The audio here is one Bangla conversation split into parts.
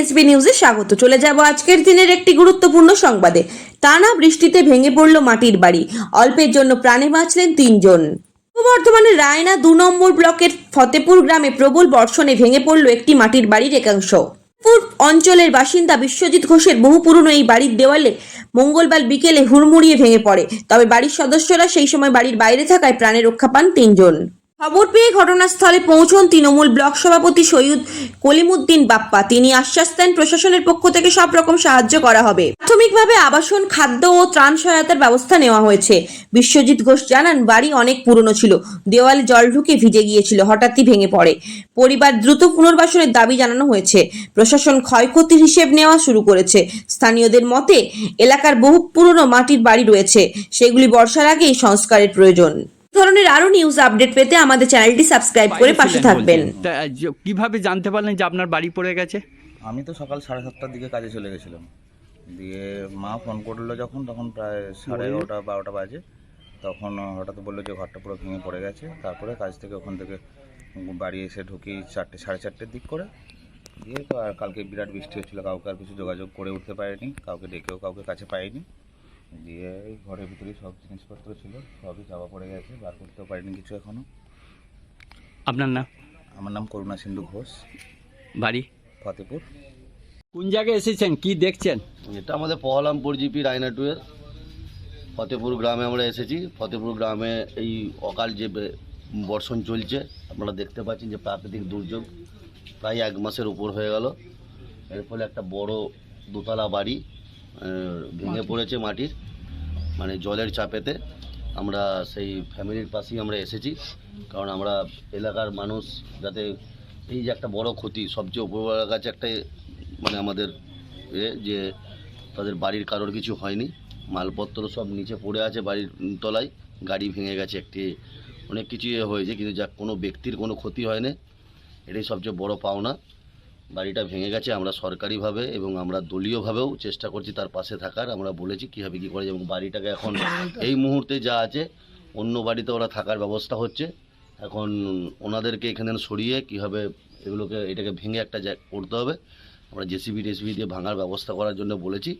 এসবি নিউজে স্বাগত। চলে যাব আজকের দিনের একটি গুরুত্বপূর্ণ সংবাদে। টানা বৃষ্টিতে ভেঙে পড়ল মাটির বাড়ি। অল্পের জন্য প্রাণে বাঁচলেন তিনজন। পূর্ব বর্ধমানের রায়না দু নম্বর ব্লকের ফতেপুর গ্রামে প্রবল বর্ষণে ভেঙে পড়ল একটি মাটির বাড়ির একাংশ। অঞ্চলের বাসিন্দা বিশ্বজিৎ ঘোষের বহু পুরনো এই বাড়ির দেওয়ালে মঙ্গলবার বিকেলে হুড়মুড়িয়ে ভেঙে পড়ে। তবে বাড়ির সদস্যরা সেই সময় বাড়ির বাইরে থাকায় প্রাণে রক্ষা পান তিনজন। খবর পেয়ে ঘটনাস্থলে পৌঁছন তৃণমূল ব্লক সভাপতি সৈয়দ কলিমুদ্দিন বাপ্পা। তিনি আশ্বাস দেন প্রশাসনের পক্ষ থেকে সব রকম সাহায্য করা হবে। প্রাথমিকভাবে আবাসন, খাদ্য ও ত্রাণ সহায়তার ব্যবস্থা নেওয়া হয়েছে। বিশ্বজিৎ ঘোষ জানান, বাড়ি অনেক পুরনো ছিল। দেওয়ালে জল ঢুকে ভিজে গিয়েছিল, হঠাৎই ভেঙে পড়ে। পরিবার দ্রুত পুনর্বাসনের দাবি জানানো হয়েছে। প্রশাসন ক্ষয়ক্ষতির হিসেব নেওয়া শুরু করেছে। স্থানীয়দের মতে, এলাকার বহু পুরনো মাটির বাড়ি রয়েছে। সেগুলি বর্ষার আগেই সংস্কারের প্রয়োজন। ধরনের আরও নিউজ আপডেট পেতে আমাদের চ্যানেলটি সাবস্ক্রাইব করে পাশে থাকবেন। বলছেন। তা, যে- কীভাবে জানতে পারলেন যে আপনার বাড়ি পড়ে গেছে? আমি তো সকাল সাড়ে সাতটার দিকে কাজে চলে গেছিলাম। দিয়ে মা ফোন করল যখন তখন প্রায় সাড়ে এগারোটা বারোটা বাজে। তখন হঠাৎ বলল যে ঘরটা পুরো ভেঙে পড়ে গেছে। তারপরে কাজ থেকে ওখান থেকে বাড়ি এসে ঢুকি চারটে সাড়ে চারটের দিক করে। দিয়ে তো আর কালকে বিরাট বৃষ্টি হচ্ছিল কাউকে আর কিছু যোগাযোগ করে উঠতে পারিনি। কাউকে ডেকেও কাউকে কাছে পাইনি। দিয়ে এই ঘরের ভিতরে সব জিনিসপত্র ছিল সবই চাপা পড়ে গেছে বার করতেও পারিনি কিছু এখনও আপনার নাম? আমার নাম করুণা সিন্ধু ঘোষ। বাড়ি? ফতেপুর। কোন জায়গায় এসেছেন? কি দেখছেন? এটা আমাদের পহলামপুর জিপি রায়না টুয়ের ফতেপুর গ্রামে আমরা এসেছি। ফতেপুর গ্রামে এই অকাল যে বর্ষণ চলছে আপনারা দেখতে পাচ্ছেন যে প্রাকৃতিক দুর্যোগ প্রায় এক মাসের উপর হয়ে গেল। এর ফলে একটা বড় দোতলা বাড়ি ভেঙে পড়েছে মাটির মানে জলের চাপেতে। আমরা সেই ফ্যামিলির পাশেই আমরা এসেছি কারণ আমরা এলাকার মানুষ যাতে এই যে একটা বড় ক্ষতি সবচেয়ে উপরওয়ালার কাছে একটা মানে আমাদের এ যে তাদের বাড়ির কারোর কিছু হয়নি। মালপত্র সব নিচে পড়ে আছে বাড়ির তলায় গাড়ি ভেঙে গেছে একটি অনেক কিছু হয়েছে কিন্তু যা কোনো ব্যক্তির কোনো ক্ষতি হয়নি। এটাই সবচেয়ে বড় পাওনা। বাড়িটা ভেঙে গেছে, আমরা সরকারিভাবে এবং আমরা দলীয়ভাবেও চেষ্টা করছি তার পাশে থাকার। আমরা বলেছি কীভাবে কী করে এবং বাড়িটাকে এখন এই মুহূর্তে যা আছে, অন্য বাড়িতে ওরা থাকার ব্যবস্থা হচ্ছে। এখন ওনাদেরকে এখানে সরিয়ে কীভাবে এগুলোকে, এটাকে ভেঙে একটা করতে হবে। আমরা জেসিবি টেসিবি দিয়ে ভাঙার ব্যবস্থা করার জন্য বলেছি।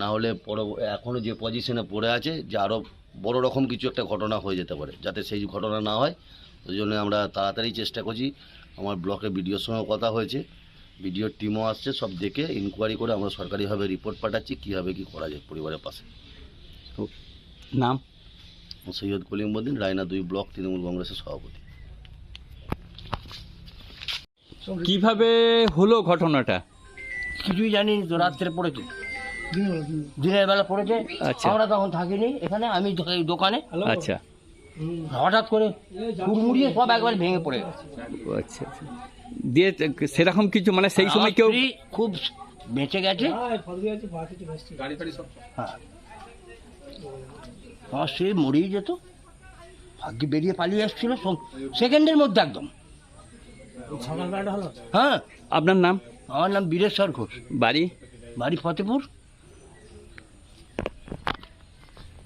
না হলে পরে এখনও যে পজিশনে পড়ে আছে, যে আরও বড় রকম কিছু একটা ঘটনা হয়ে যেতে পারে, যাতে সেই ঘটনা না হয়। ওই জন্য আমরা তাড়াতাড়ি চেষ্টা করছি। আমার ব্লকে বিডিওর সঙ্গে কথা হয়েছে। বিডিওর টিমও আসছে সব দেখে ইনকোয়ারি করে আমরা সরকারিভাবে রিপোর্ট পাঠাচ্ছি কীভাবে কী করা যায় পরিবারের পাশে। নাম? সৈয়দ কলিমুদ্দিন রায়না দুই ব্লক তৃণমূল কংগ্রেসের সভাপতি। কীভাবে হলো ঘটনাটা? কিছুই জানি তো রাত্রে পড়েছে। দিনের বেলা পড়েছে। আচ্ছা। আমরা তখন থাকিনি এখানে আমি দোকানে। আচ্ছা। হঠাৎ করে সব একবার ভেঙে পড়ে গেছে। ও আচ্ছা আচ্ছা। দিয়ে সেরকম কিছু মানে সেই সময় কেউ খুব বেঁচে গেছে। হ্যাঁ। আমার স্ত্রী মরেই যেত। ভাগ্যে বেরিয়ে পালিয়ে এসেছিল সেকেন্ডের মধ্যে একদম। হ্যাঁ। আপনার নাম? আমার নাম বীরেশ্বর ঘোষ। বাড়ি? বাড়ি ফতেপুর।